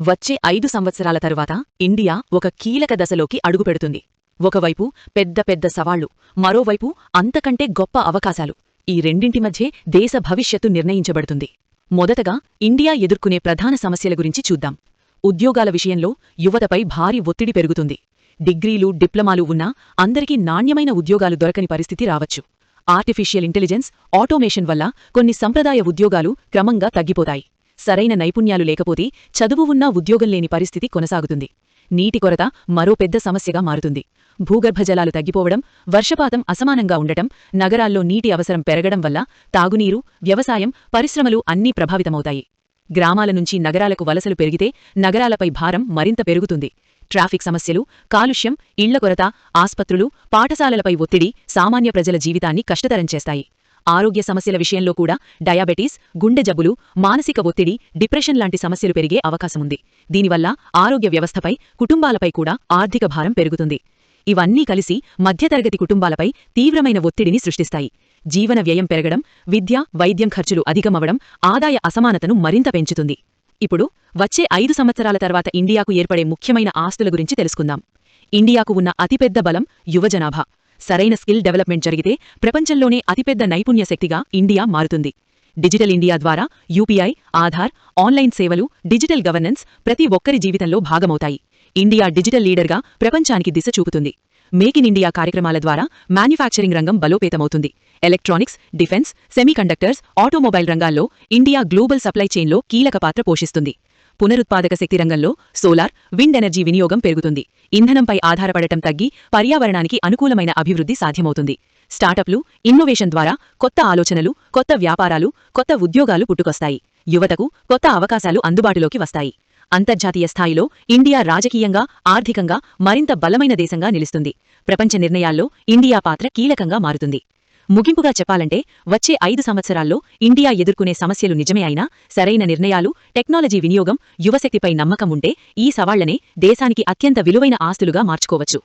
వచ్చే ఐదు సంవత్సరాల తరువాత ఇండియా ఒక కీలక దశలోకి అడుగుపెడుతుంది. ఒకవైపు పెద్ద పెద్ద సవాళ్ళు మరోవైపు అంతకంటే గొప్ప అవకాశాలు. ఈ రెండింటి మధ్యే దేశ భవిష్యత్తు నిర్ణయించబడుతుంది. మొదటగా ఇండియా ఎదుర్కొనే ప్రధాన సమస్యల గురించి చూద్దాం. ఉద్యోగాల విషయంలో యువతపై భారీ ఒత్తిడి పెరుగుతుంది. డిగ్రీలు డిప్లొమాలు ఉన్నా అందరికీ నాణ్యమైన ఉద్యోగాలు దొరకని పరిస్థితి రావచ్చు. ఆర్టిఫిషియల్ ఇంటెలిజెన్స్ ఆటోమేషన్ వల్ల కొన్ని సంప్రదాయ ఉద్యోగాలు క్రమంగా తగ్గిపోతాయి. సరైన నైపుణ్యాలు లేకపోతే చదువు ఉన్నా ఉద్యోగం లేని పరిస్థితి కొనసాగుతుంది. నీటి కొరత మరో పెద్ద సమస్యగా మారుతుంది. భూగర్భ జలాలు తగ్గిపోవడం వర్షపాతం అసమానంగా ఉండటం నగరాల్లో నీటి అవసరం పెరగడం వల్ల తాగునీరు వ్యవసాయం పరిశ్రమలు అన్నీ ప్రభావితమవుతాయి. గ్రామాల నుంచి నగరాలకు వలసలు పెరిగితే నగరాలపై భారం మరింత పెరుగుతుంది. ట్రాఫిక్ సమస్యలు కాలుష్యం ఇళ్ళ కొరత ఆస్పత్రులు పాఠశాలలపై ఒత్తిడి సామాన్య ప్రజల జీవితాన్ని కష్టతరం చేస్తాయి. ఆరోగ్య సమస్యల విషయంలో కూడా డయాబెటీస్ గుండె జబ్బులు మానసిక ఒత్తిడి డిప్రెషన్ లాంటి సమస్యలు పెరిగే అవకాశముంది. దీనివల్ల ఆరోగ్య వ్యవస్థపై కుటుంబాలపై కూడా ఆర్థిక భారం పెరుగుతుంది. ఇవన్నీ కలిసి మధ్యతరగతి కుటుంబాలపై తీవ్రమైన ఒత్తిడిని సృష్టిస్తాయి. జీవన వ్యయం పెరగడం విద్య వైద్యం ఖర్చులు అధికమవడం ఆదాయ అసమానతను మరింత పెంచుతుంది. ఇప్పుడు వచ్చే ఐదు సంవత్సరాల తర్వాత ఇండియాకు ఏర్పడే ముఖ్యమైన ఆస్తుల గురించి తెలుసుకుందాం. ఇండియాకు ఉన్న అతిపెద్ద బలం యువజనాభా. సరైన స్కిల్ డెవలప్మెంట్ జరిగితే ప్రపంచంలోనే అతిపెద్ద నైపుణ్య శక్తిగా ఇండియా మారుతుంది. డిజిటల్ ఇండియా ద్వారా యూపీఐ ఆధార్ ఆన్లైన్ సేవలు డిజిటల్ గవర్నెన్స్ ప్రతి ఒక్కరి జీవితంలో భాగమవుతాయి. ఇండియా డిజిటల్ లీడర్గా ప్రపంచానికి దిశ చూపుతుంది. మేక్ ఇన్ ఇండియా కార్యక్రమాల ద్వారా మ్యానుఫ్యాక్చరింగ్ రంగం బలోపేతమవుతుంది. ఎలక్ట్రానిక్స్ డిఫెన్స్ సెమీకండక్టర్స్ ఆటోమొబైల్ రంగాల్లో ఇండియా గ్లోబల్ సప్లై చైన్లో కీలక పాత్ర పోషిస్తుంది. పునరుత్పాదక శక్తి రంగంలో సోలార్ విండ్ ఎనర్జీ వినియోగం పెరుగుతుంది. ఇంధనంపై ఆధారపడటం తగ్గి పర్యావరణానికి అనుకూలమైన అభివృద్ధి సాధ్యమవుతుంది. స్టార్టప్లు ఇన్నోవేషన్ ద్వారా కొత్త ఆలోచనలు కొత్త వ్యాపారాలు కొత్త ఉద్యోగాలు పుట్టుకొస్తాయి. యువతకు కొత్త అవకాశాలు అందుబాటులోకి వస్తాయి. అంతర్జాతీయ స్థాయిలో ఇండియా రాజకీయంగా ఆర్థికంగా మరింత బలమైన దేశంగా నిలుస్తుంది. ప్రపంచ నిర్ణయాల్లో ఇండియా పాత్ర కీలకంగా మారుతుంది. ముగింపుగా చెప్పాలంటే వచ్చే ఐదు సంవత్సరాల్లో ఇండియా ఎదుర్కొనే సమస్యలు నిజమే అయినా సరైన నిర్ణయాలు టెక్నాలజీ వినియోగం యువశక్తిపై నమ్మకం ఉంటే ఈ సవాళ్ళనే దేశానికి అత్యంత విలువైన ఆస్తులుగా మార్చుకోవచ్చు.